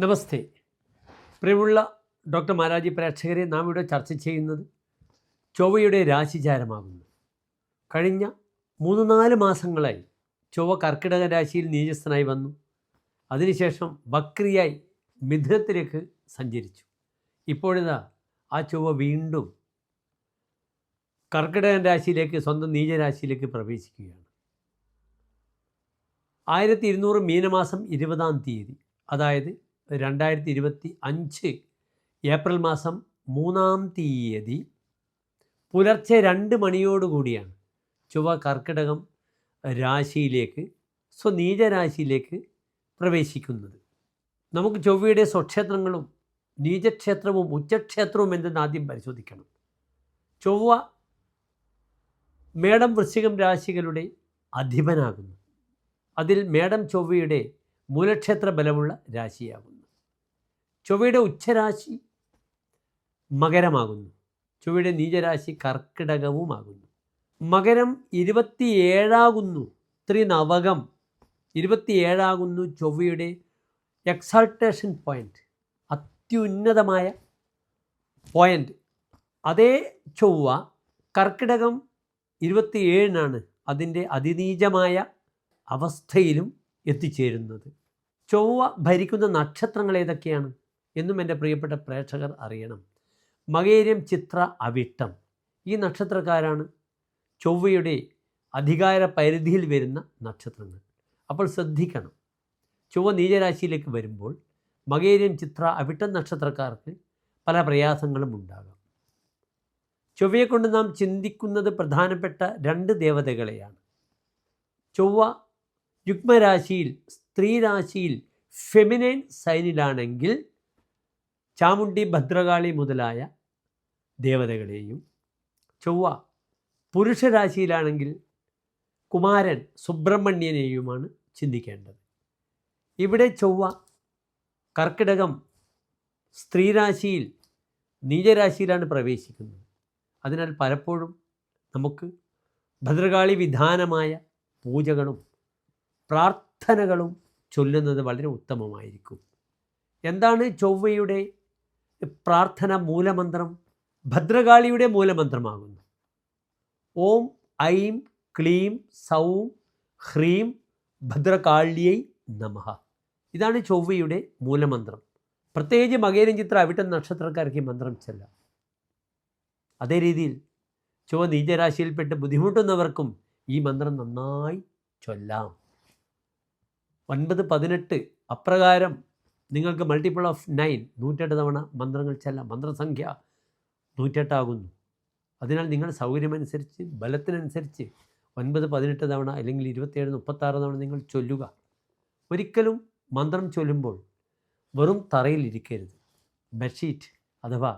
നമസ്തേ. പ്രിയമുള്ള ഡോക്ടർ മാരാജി പ്രേക്ഷകരെ നാം ഇവിടെ ചർച്ച ചെയ്യുന്നത് ചൊവ്വയുടെ രാശിചാരമാകുന്നു. കഴിഞ്ഞ മൂന്ന് നാല് മാസങ്ങളായി ചൊവ്വ കർക്കിടക രാശിയിൽ നീചസ്ഥനായി വന്നു. അതിനുശേഷം വക്രിയായി മിഥുനത്തിലേക്ക് സഞ്ചരിച്ചു. ഇപ്പോഴിതാ ആ ചൊവ്വ വീണ്ടും കർക്കിടകൻ രാശിയിലേക്ക് സ്വന്തം നീചരാശിയിലേക്ക് പ്രവേശിക്കുകയാണ്. ആയിരത്തി ഇരുന്നൂറ് മീനമാസം ഇരുപതാം തീയതി അതായത് രണ്ടായിരത്തി ഇരുപത്തി അഞ്ച് ഏപ്രിൽ മാസം മൂന്നാം തീയതി പുലർച്ചെ രണ്ട് മണിയോടുകൂടിയാണ് ചൊവ്വ കർക്കിടകം രാശിയിലേക്ക് സ്വനീചരാശിയിലേക്ക് പ്രവേശിക്കുന്നത്. നമുക്ക് ചൊവ്വയുടെ സ്വക്ഷേത്രങ്ങളും നീചക്ഷേത്രവും ഉച്ചക്ഷേത്രവും എന്തെന്ന് ആദ്യം പരിശോധിക്കണം. ചൊവ്വ മേടം വൃശ്ചികം രാശികളുടെ അധിപനാകുന്നു. അതിൽ മേടം ചൊവ്വയുടെ മൂലക്ഷേത്ര ബലമുള്ള രാശിയാകുന്നു. ചൊവ്വയുടെ ഉച്ചരാശി മകരമാകുന്നു. ചൊവ്വയുടെ നീചരാശി കർക്കിടകവുമാകുന്നു. മകരം ഇരുപത്തിയേഴാകുന്നു. ത്രിനവകം ഇരുപത്തിയേഴാകുന്നു ചൊവ്വയുടെ എക്സാൾട്ടേഷൻ പോയിന്റ് അത്യുന്നതമായ പോയിന്റ് അതേ ചൊവ്വ കർക്കിടകം ഇരുപത്തിയേഴിനാണ് അതിന്റെ അതിനീചമായ അവസ്ഥയിലും എത്തിച്ചേരുന്നത്. ചൊവ്വ ഭരിക്കുന്ന നക്ഷത്രങ്ങൾ ഏതൊക്കെയാണ്? എന്നും എന്റെ പ്രിയപ്പെട്ട പ്രേക്ഷകർ അറിയണം. മകേരിയം ചിത്ര അവിട്ടം. ഈ നക്ഷത്രക്കാരാണ് ചൊവ്വയുടെ അധികാര പരിധിയിൽ വരുന്ന നക്ഷത്രങ്ങൾ. അപ്പോൾ ശ്രദ്ധിക്കണം. ചൊവ്വ നീചരാശിയിലേക്ക് വരുമ്പോൾ മകേരിയം ചിത്ര അവിട്ടം നക്ഷത്രക്കാർക്ക് പല പ്രയാസങ്ങളും ഉണ്ടാകാം. ചൊവ്വയെ കൊണ്ട് നാം ചിന്തിക്കുന്നത് പ്രധാനപ്പെട്ട രണ്ട് ദേവതകളെയാണ്. ചൊവ്വ യുഗ്മരാശിയിൽ സ്ത്രീരാശിയിൽ ഫെമിനൈൻ സൈനിലാണെങ്കിൽ ചാമുണ്ടി ഭദ്രകാളി മുതലായ ദേവതകളെയും ചൊവ്വ പുരുഷരാശിയിലാണെങ്കിൽ കുമാരൻ സുബ്രഹ്മണ്യനെയുമാണ് ചിന്തിക്കേണ്ടത്. ഇവിടെ ചൊവ്വ കർക്കിടകം സ്ത്രീരാശിയിൽ നീചരാശിയിലാണ് പ്രവേശിക്കുന്നത്. അതിനാൽ പലപ്പോഴും നമുക്ക് ഭദ്രകാളി വിധാനമായ പൂജകളും പ്രാർത്ഥനകളും ചൊല്ലുന്നത് വളരെ ഉത്തമമായിരിക്കും. എന്താണ് ചൊവ്വയുടെ പ്രാർത്ഥന മൂലമന്ത്രം ഭദ്രകാളിയുടെ മൂലമന്ത്രമാകുന്നു. ഓം ഐം ക്ലീം സൗം ഹ്രീം ഭദ്രകാളിയൈ നമഃ. ഇതാണ് ചൊവ്വയുടെ മൂലമന്ത്രം. പ്രത്യേകിച്ച് മകേരം ചിത്ര അവിട്ട നക്ഷത്രക്കാർക്ക് മന്ത്രം ചെല്ല. അതേ രീതിയിൽ ചൊവ്വ നീചരാശിയിൽപ്പെട്ട് ബുദ്ധിമുട്ടുന്നവർക്കും ഈ മന്ത്രം നന്നായി ചൊല്ലാം. ഒൻപത് പതിനെട്ട് അപ്രകാരം നിങ്ങൾക്ക് മൾട്ടിപ്പിൾ ഓഫ് നയൻ നൂറ്റെട്ട് തവണ മന്ത്രങ്ങൾ ചെല്ലാം. മന്ത്രസംഖ്യ നൂറ്റെട്ടാകുന്നു അതിനാൽ നിങ്ങൾ സൗകര്യമനുസരിച്ച് ബലത്തിനനുസരിച്ച് ഒൻപത് പതിനെട്ട് തവണ അല്ലെങ്കിൽ ഇരുപത്തിയേഴ് മുപ്പത്താറ് തവണ നിങ്ങൾ ചൊല്ലുക. ഒരിക്കലും മന്ത്രം ചൊല്ലുമ്പോൾ വെറും തറയിലിരിക്കരുത് ബെഡ്ഷീറ്റ് അഥവാ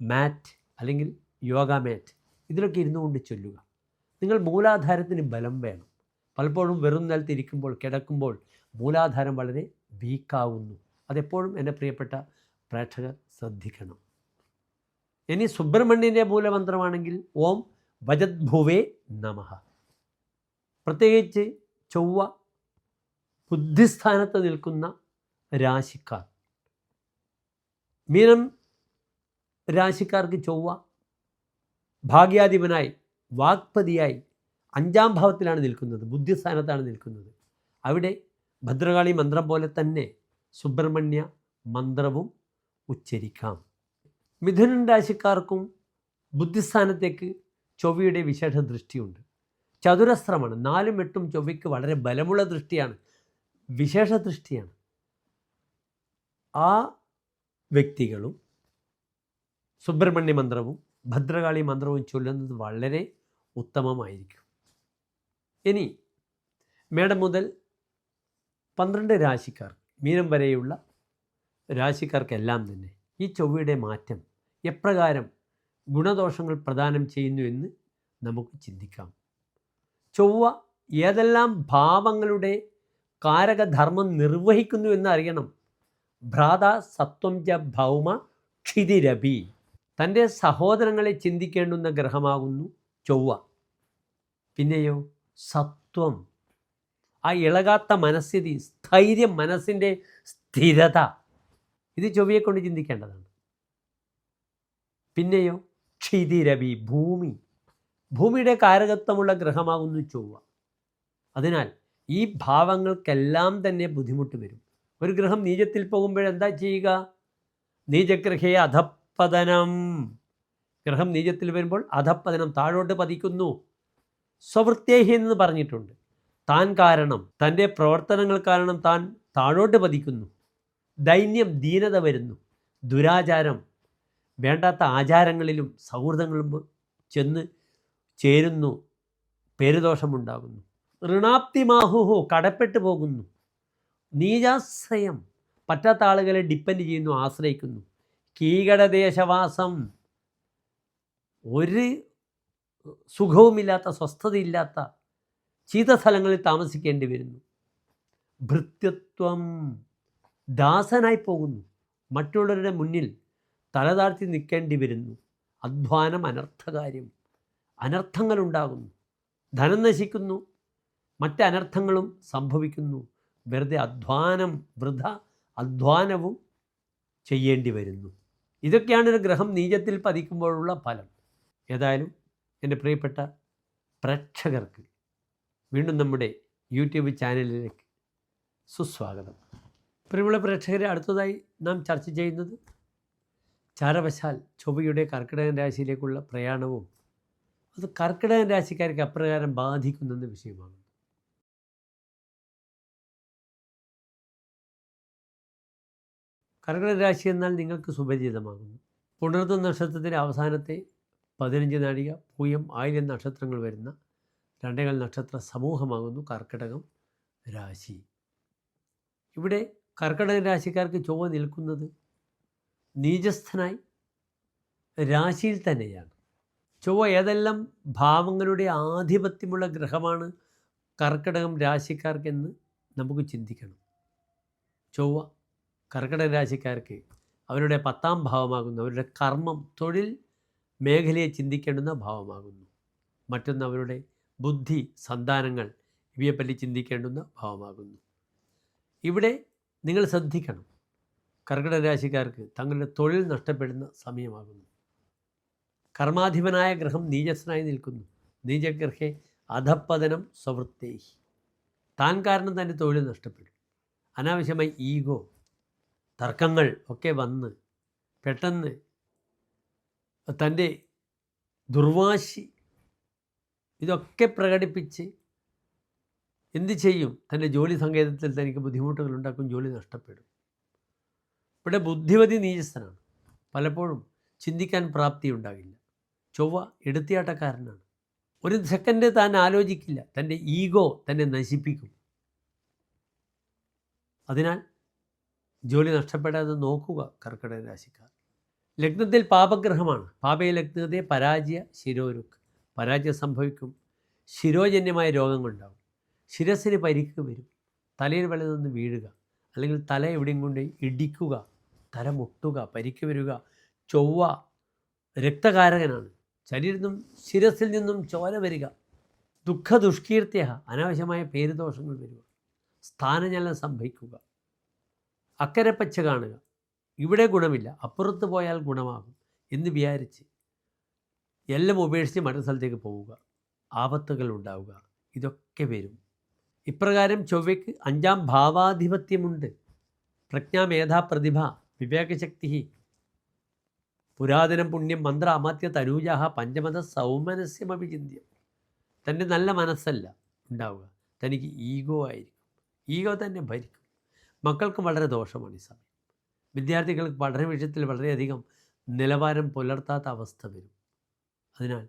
മാറ്റ് അല്ലെങ്കിൽ യോഗ മാറ്റ് ഇതിലൊക്കെ ഇരുന്നു കൊണ്ട് ചൊല്ലുക. നിങ്ങൾ മൂലാധാരത്തിന് ബലം വേണം. പലപ്പോഴും വെറും നിലത്തിരിക്കുമ്പോൾ കിടക്കുമ്പോൾ മൂലാധാരം വളരെ വീക്കാവുന്നു. അതെപ്പോഴും എന്റെ പ്രിയപ്പെട്ട പ്രേക്ഷകർ ശ്രദ്ധിക്കണം. ഇനി സുബ്രഹ്മണ്യന്റെ മൂലമന്ത്രമാണെങ്കിൽ ഓം ഭജദ്ഭുവേ നമ. പ്രത്യേകിച്ച് ചൊവ്വ ബുദ്ധിസ്ഥാനത്ത് നിൽക്കുന്ന രാശിക്കാർ. മീനം രാശിക്കാർക്ക് ചൊവ്വ ഭാഗ്യാധിപനായി വാക്പതിയായി അഞ്ചാം ഭാവത്തിലാണ് നിൽക്കുന്നത് ബുദ്ധിസ്ഥാനത്താണ് നിൽക്കുന്നത്. അവിടെ ഭദ്രകാളി മന്ത്രം പോലെ തന്നെ സുബ്രഹ്മണ്യ മന്ത്രവും ഉച്ചരിക്കാം. മിഥുനൻ രാശിക്കാർക്കും ബുദ്ധിസ്ഥാനത്തേക്ക് ചൊവ്വയുടെ വിശേഷ ദൃഷ്ടിയുണ്ട്. ചതുരസ്രമാണ് നാലും എട്ടും ചൊവ്വയ്ക്ക് വളരെ ബലമുള്ള ദൃഷ്ടിയാണ്. വിശേഷ ദൃഷ്ടിയാണ്. ആ വ്യക്തികളും സുബ്രഹ്മണ്യ മന്ത്രവും ഭദ്രകാളി മന്ത്രവും ചൊല്ലുന്നത് വളരെ ഉത്തമമായിരിക്കും. ഇനി മേടം മുതൽ പന്ത്രണ്ട് രാശിക്കാർ മീനം വരെയുള്ള രാശിക്കാർക്കെല്ലാം തന്നെ ഈ ചൊവ്വയുടെ മാറ്റം എപ്രകാരം ഗുണദോഷങ്ങൾ പ്രദാനം ചെയ്യുന്നു എന്ന് നമുക്ക് ചിന്തിക്കാം. ചൊവ്വ ഏതെല്ലാം ഭാവങ്ങളുടെ കാരകധർമ്മം നിർവഹിക്കുന്നു എന്ന് അറിയണം ഭ്രാത സത്വം ച ഭൗമ ക്ഷിതിരഭി. തന്റെ സഹോദരങ്ങളെ ചിന്തിക്കേണ്ടുന്ന ഗ്രഹമാകുന്നു ചൊവ്വ. പിന്നെയോ സത്വം. ആ ഇളകാത്ത മനസ്ഥിതി സ്ഥൈര്യം മനസ്സിന്റെ സ്ഥിരത. ഇത് ചൊവ്വയെ കൊണ്ട് ചിന്തിക്കേണ്ടതാണ്. പിന്നെയോ ക്ഷിതിരവി ഭൂമി. ഭൂമിയുടെ കാരകത്വമുള്ള ഗ്രഹമാകുന്നു ചൊവ്വ. അതിനാൽ ഈ ഭാവങ്ങൾക്കെല്ലാം തന്നെ ബുദ്ധിമുട്ട് വരും. ഒരു ഗ്രഹം നീചത്തിൽ പോകുമ്പോഴെന്താ ചെയ്യുക? നീചഗ്രഹയെ അധപ്പതനം ഗ്രഹം നീചത്തിൽ വരുമ്പോൾ അധപ്പതനം താഴോട്ട് പതിക്കുന്നു. സ്വവൃത്തേഹി എന്ന് പറഞ്ഞിട്ടുണ്ട്. താൻ കാരണം തന്റെ പ്രവർത്തനങ്ങൾ കാരണം താൻ താഴോട്ട് പതിക്കുന്നു. ദൈന്യം ദീനത വരുന്നു. ദുരാചാരം വേണ്ടാത്ത ആചാരങ്ങളിലും സൗഹൃദങ്ങളിലും ചെന്ന് ചേരുന്നു. പേരുദോഷമുണ്ടാകുന്നു. ഋണാപ്തിമാഹുഹോ കടപ്പെട്ടു പോകുന്നു. നീചാശ്രയം പറ്റാത്ത ആളുകളെ ഡിപ്പെൻഡ് ചെയ്യുന്നു ആശ്രയിക്കുന്നു. കീകടദേശവാസം ഒരു സുഖവുമില്ലാത്ത സ്വസ്ഥതയില്ലാത്ത ചീത്ത സ്ഥലങ്ങളിൽ താമസിക്കേണ്ടി വരുന്നു. ഭൃത്യത്വം ദാസനായി പോകുന്നു. മറ്റുള്ളവരുടെ മുന്നിൽ തലതാഴ്ത്തി നിൽക്കേണ്ടി വരുന്നു. അധ്വാനം അനർത്ഥകാര്യം അനർത്ഥങ്ങളുണ്ടാകുന്നു. ധനം നശിക്കുന്നു. മറ്റ് അനർത്ഥങ്ങളും സംഭവിക്കുന്നു. വെറുതെ അധ്വാനം വൃഥ അധ്വാനവും ചെയ്യേണ്ടി വരുന്നു. ഇതൊക്കെയാണ് ഒരു ഗ്രഹം നീചത്തിൽ പതിക്കുമ്പോഴുള്ള ഫലം. ഏതായാലും എന്റെ പ്രിയപ്പെട്ട പ്രേക്ഷകർക്ക് വീണ്ടും നമ്മുടെ യൂട്യൂബ് ചാനലിലേക്ക് സുസ്വാഗതം. പ്രിയമുള്ള പ്രേക്ഷകരെ അടുത്തതായി നാം ചർച്ച ചെയ്യുന്നത് ചാരവശാൽ ചൊവ്വയുടെ കർക്കിടകൻ രാശിയിലേക്കുള്ള പ്രയാണവും അത് കർക്കിടകൻ രാശിക്കാർക്ക് അപ്രകാരം ബാധിക്കുന്നെന്ന വിഷയമാണ്. കർക്കിടക രാശി എന്നാൽ നിങ്ങൾക്ക് സുപരിചിതമാകുന്നു. പുണർത്ത നക്ഷത്രത്തിന്റെ അവസാനത്തെ പതിനഞ്ച് നാഴിക പൂയം ആയിരം നക്ഷത്രങ്ങൾ വരുന്ന രണ്ടേകാൽ നക്ഷത്ര സമൂഹമാകുന്നു കർക്കിടകം രാശി. ഇവിടെ കർക്കിടക രാശിക്കാർക്ക് ചൊവ്വ നിൽക്കുന്നത് നീചസ്ഥനായി രാശിയിൽ തന്നെയാണ്. ചൊവ്വ ഏതെല്ലാം ഭാവങ്ങളുടെ ആധിപത്യമുള്ള ഗ്രഹമാണ് കർക്കിടകം രാശിക്കാർക്കെന്ന് നമുക്ക് ചിന്തിക്കണം. ചൊവ്വ കർക്കിടക രാശിക്കാർക്ക് അവരുടെ പത്താം ഭാവമാകുന്നു. അവരുടെ കർമ്മം തൊഴിൽ മേഖലയെ ചിന്തിക്കേണ്ടുന്ന ഭാവമാകുന്നു. മറ്റൊന്ന് അവരുടെ ബുദ്ധി സന്താനങ്ങൾ ഇവയെപ്പറ്റി ചിന്തിക്കേണ്ടുന്ന ഭാവമാകുന്നു. ഇവിടെ നിങ്ങൾ ശ്രദ്ധിക്കണം. കർക്കിടക രാശിക്കാർക്ക് തങ്ങളുടെ തൊഴിൽ നഷ്ടപ്പെടുന്ന സമയമാകുന്നു. കർമാധിപനായ ഗ്രഹം നീചസ്സനായി നിൽക്കുന്നു. നീചഗ്രഹെ അധപ്പതനം സ്വവൃത്തേഹി. താൻ കാരണം തന്റെ തൊഴിൽ നഷ്ടപ്പെടും. അനാവശ്യമായി ഈഗോ തർക്കങ്ങൾ ഒക്കെ വന്ന് പെട്ടെന്ന് തന്റെ ദുർവാശി ഇതൊക്കെ പ്രകടിപ്പിച്ച് എന്ത് ചെയ്യും? തന്റെ ജോലി സങ്കേതത്തിൽ തനിക്ക് ബുദ്ധിമുട്ടുകൾ ഉണ്ടാക്കും ജോലി നഷ്ടപ്പെടും. ഇവിടെ ബുദ്ധിമതി നീചസ്ഥനാണ്. പലപ്പോഴും ചിന്തിക്കാൻ പ്രാപ്തി ഉണ്ടാകില്ല. ചൊവ്വ എടുത്തിയാട്ടക്കാരനാണ്. ഒരു സെക്കൻഡ് താൻ ആലോചിക്കില്ല. തന്റെ ഈഗോ തന്നെ നശിപ്പിക്കും. അതിനാൽ ജോലി നഷ്ടപ്പെടാതെ നോക്കുക കർക്കിടക രാശിക്കാർ. ലഗ്നത്തിൽ പാപഗ്രഹമാണ്. പാപയ ലഗ്നത്തെ പരാജയ ശിരോരുക്ക്. പരാജയം സംഭവിക്കും. ശിരോജന്യമായ രോഗങ്ങളുണ്ടാവും. ശിരസിന് പരിക്ക് വരും. തലയിൽ വെള്ളം നിന്ന് വീഴുക അല്ലെങ്കിൽ തല എവിടെയും കൊണ്ട് ഇടിക്കുക തല മുട്ടുക പരിക്ക് വരിക ചൊവ്വ രക്തകാരകനാണ്. ശരീരത്തിൽ നിന്നും ശിരസിൽ നിന്നും ചോര വരിക ദുഃഖ ദുഷ്കീർത്തിയ അനാവശ്യമായ പേരുദോഷങ്ങൾ വരിക സ്ഥാനചലനം സംഭവിക്കുക അക്കരെ പച്ച കാണുക. ഇവിടെ ഗുണമില്ല അപ്പുറത്ത് പോയാൽ ഗുണമാകും എന്ന് വിചാരിച്ച് എല്ലാം ഉപേക്ഷിച്ച് മറ്റൊരു സ്ഥലത്തേക്ക് പോവുക. ആപത്തുകൾ ഉണ്ടാവുക. ഇതൊക്കെ വരും. ഇപ്രകാരം ചൊവ്വയ്ക്ക് അഞ്ചാം ഭാവാധിപത്യമുണ്ട്. പ്രജ്ഞാമേധാ പ്രതിഭ വിവേകശക്തി പുരാതനം പുണ്യം മന്ത്ര അമാത്യ തനൂജാഹ പഞ്ചമത സൗമനസ്യമഭിചിന്യം തന്റെ നല്ല മനസ്സല്ല ഉണ്ടാവുക. തനിക്ക് ഈഗോ ആയിരിക്കും. ഈഗോ തന്നെ ഭരിക്കും. മക്കൾക്ക് വളരെ ദോഷമാണ് ഈ സമയം. വിദ്യാർത്ഥികൾക്ക് പഠന വിഷയത്തിൽ വളരെയധികം നിലവാരം പുലർത്താത്ത അവസ്ഥ വരും. അതിനാൽ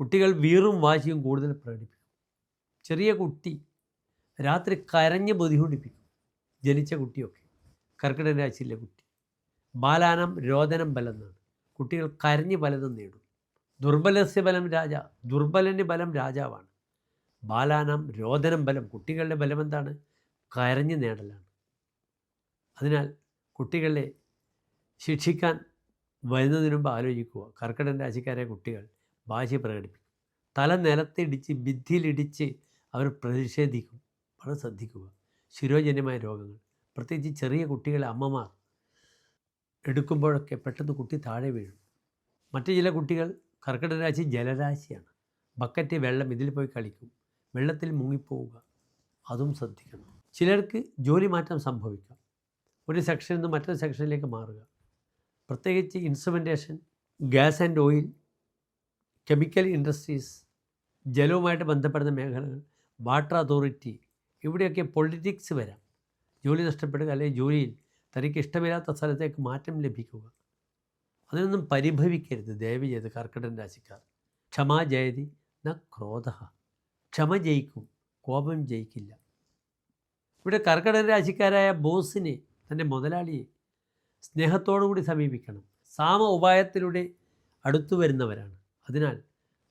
കുട്ടികൾ വീറും വാശിയും കൂടുതൽ പ്രകടിപ്പിക്കും. ചെറിയ കുട്ടി രാത്രി കരഞ്ഞ് ബുദ്ധിമുട്ടിപ്പിക്കും. ജനിച്ച കുട്ടിയൊക്കെ. കർക്കിടക രാശിയിലെ കുട്ടി. ബാലാനം രോദനം ബലം കുട്ടികൾ കരഞ്ഞ് പലതും നേടും. ദുർബലസ്യ ബലം രാജ ദുർബലന്റെ ബലം രാജാവാണ്. ബാലാനം രോദനം ബലം കുട്ടികളുടെ ബലം എന്താണ്? കരഞ്ഞ് നേടലാണ്. അതിനാൽ കുട്ടികളെ ശിക്ഷിക്കാൻ വരുന്നതിന് മുമ്പ് ആലോചിക്കുക. കർക്കിടൻ രാശിക്കാരെ കുട്ടികൾ വാശി പ്രകടിപ്പിക്കും. തല നിലത്തിടിച്ച് ഭിത്തിയിലിടിച്ച് അവർ പ്രതിഷേധിക്കും. വളരെ ശ്രദ്ധിക്കുക. ശിരോജന്യമായ രോഗങ്ങൾ. പ്രത്യേകിച്ച് ചെറിയ കുട്ടികളെ അമ്മമാർ എടുക്കുമ്പോഴൊക്കെ പെട്ടെന്ന് കുട്ടി താഴെ വീഴും. മറ്റു ചില കുട്ടികൾ കർക്കിടക രാശി ജലരാശിയാണ്. ബക്കറ്റ് വെള്ളം ഇതിൽ പോയി കളിക്കും. വെള്ളത്തിൽ മുങ്ങിപ്പോവുക. അതും ശ്രദ്ധിക്കണം. ചിലർക്ക് ജോലി മാറ്റം സംഭവിക്കാം. ഒരു സെക്ഷനിൽ നിന്ന് മറ്റൊരു സെക്ഷനിലേക്ക് മാറുക. പ്രത്യേകിച്ച് instrumentation gas and oil chemical industries ജലവുമായിട്ട് ബന്ധപ്പെടുന്ന മേഖലകൾ വാട്ടർ അതോറിറ്റി ഇവിടെയൊക്കെ പൊളിറ്റിക്സ് വരാം. ജോലി നഷ്ടപ്പെടുക അല്ലെങ്കിൽ ജോലിയിൽ തനിക്ക് ഇഷ്ടമില്ലാത്ത സ്ഥലത്തേക്ക് മാറ്റം ലഭിക്കുക. അതിനൊന്നും പരിഭവിക്കരുത്. ദയവ് ചെയ്ത് കർക്കിടൻ രാശിക്കാർ. ക്ഷമാ ജയതി ന ക്രോധ. ക്ഷമ ജയിക്കും കോപം ജയിക്കില്ല. ഇവിടെ കർക്കിടക രാശിക്കാരായ ബോസിനെ തന്റെ മുതലാളിയെ സ്നേഹത്തോടുകൂടി സമീപിക്കണം. സാമ ഉപായത്തിലൂടെ അടുത്തു വരുന്നവരാണ്. അതിനാൽ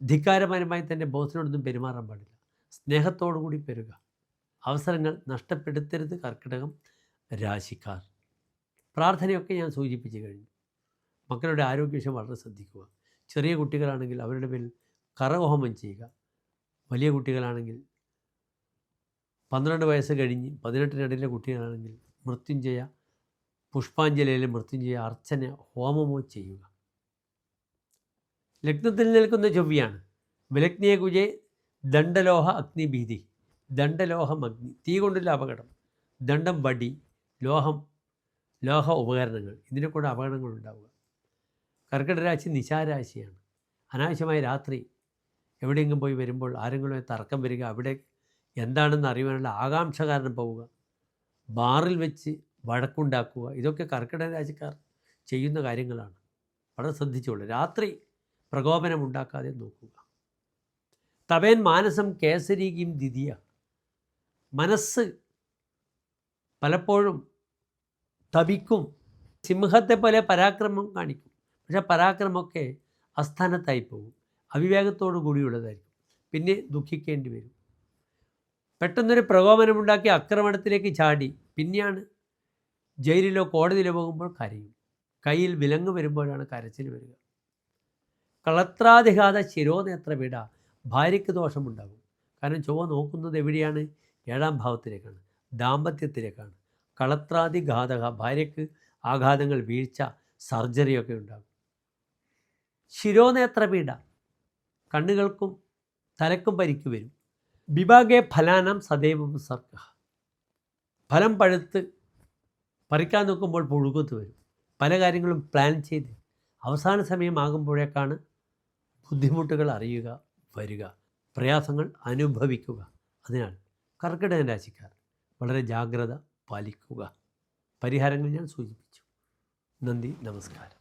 ധിക്കാരപരമായി തന്റെ ബോസിനോടൊന്നും പെരുമാറാൻ പാടില്ല. സ്നേഹത്തോടു കൂടി പെരുക. അവസരങ്ങൾ നഷ്ടപ്പെടുത്തരുത് കർക്കിടകം രാശിക്കാർ. പ്രാർത്ഥനയൊക്കെ ഞാൻ സൂചിപ്പിച്ചു കഴിഞ്ഞു. മക്കളുടെ ആരോഗ്യവിഷയം വളരെ ശ്രദ്ധിക്കുക. ചെറിയ കുട്ടികളാണെങ്കിൽ അവരുടെ മേൽ കറഹോമം ചെയ്യുക. വലിയ കുട്ടികളാണെങ്കിൽ പന്ത്രണ്ട് വയസ്സ് കഴിഞ്ഞ് പതിനെട്ടിനിടയിലെ കുട്ടികളാണെങ്കിൽ മൃത്യുഞ്ജയ പുഷ്പാഞ്ജലിയിലെ മൃത്യുഞ്ജയ അർച്ചന ഹോമമോ ചെയ്യുക. ലഗ്നത്തിൽ നിൽക്കുന്ന ചൊവ്വയാണ് വിലഗ്നിയെ കുജെ ദണ്ഡലോഹ അഗ്നിഭീതി ദണ്ഡലോഹം അഗ്നി. തീ കൊണ്ടുള്ള അപകടം. ദണ്ഡം വടി. ലോഹം. ലോഹ ഉപകരണങ്ങൾ. ഇതിനെ കൊണ്ട് അപകടങ്ങൾ ഉണ്ടാവുക. കർക്കിടരാശി നിശാരാശിയാണ്. അനാവശ്യമായ രാത്രി. എവിടെയെങ്കിലും പോയി വരുമ്പോൾ ആരെങ്കിലും തർക്കം വരിക. അവിടെ എന്താണെന്ന് അറിയാനുള്ള ആകാംക്ഷ കാരണം പോവുക. ബാറിൽ വെച്ച് വഴക്കുണ്ടാക്കുക. ഇതൊക്കെ കർക്കിടക രാശിക്കാർ ചെയ്യുന്ന കാര്യങ്ങളാണ്. വളരെ ശ്രദ്ധിച്ചോളൂ. രാത്രി പ്രകോപനം ഉണ്ടാക്കാതെ നോക്കുക. തവേൻ മാനസം കേസരിക്കും ദ്വിതീയ. മനസ്സ് പലപ്പോഴും തപിക്കും. സിംഹത്തെ പോലെ പരാക്രമം കാണിക്കും. പക്ഷേ പരാക്രമമൊക്കെ അസ്ഥാനത്തായി പോകും. അവിവേകത്തോടു കൂടിയുള്ളതായിരിക്കും. പിന്നെ ദുഃഖിക്കേണ്ടി വരും. പെട്ടെന്നൊരു പ്രകോപനമുണ്ടാക്കി ആക്രമണത്തിലേക്ക് ചാടി. പിന്നെയാണ് ജയിലിലോ കോടതിയിലോ പോകുമ്പോൾ കരയും. കയ്യിൽ വിലങ്ങ് വരുമ്പോഴാണ് കരച്ചിൽ വരിക. കളത്രാധിഘാത ശിരോനേത്ര വിട ഭാര്യയ്ക്ക് ദോഷമുണ്ടാകും. കാരണം ചൊവ്വ നോക്കുന്നത് എവിടെയാണ്? ഏഴാം ഭാവത്തിലേക്കാണ് ദാമ്പത്യത്തിലേക്കാണ്. കളത്രാധിഘാതക ഭാര്യയ്ക്ക് ആഘാതങ്ങൾ വീഴ്ച സർജറിയൊക്കെ ഉണ്ടാകും. ശിരോനേത്ര പീഡ കണ്ണുകൾക്കും തലക്കും പരിക്ക് വരും. വിഭാഗേ ഫലാനം സദൈവം സർഗ. ഫലം പഴുത്ത് പറിക്കാൻ നോക്കുമ്പോൾ പുഴുകുത്ത് വരും. പല കാര്യങ്ങളും പ്ലാൻ ചെയ്ത് അവസാന സമയമാകുമ്പോഴേക്കാണ് ബുദ്ധിമുട്ടുകൾ അറിയുക വരിക പ്രയാസങ്ങൾ അനുഭവിക്കുക. അതിനാൽ കർക്കിടക രാശിക്കാർ വളരെ ജാഗ്രത പാലിക്കുക. പരിഹാരങ്ങൾ ഞാൻ സൂചിപ്പിച്ചു. നന്ദി നമസ്കാരം.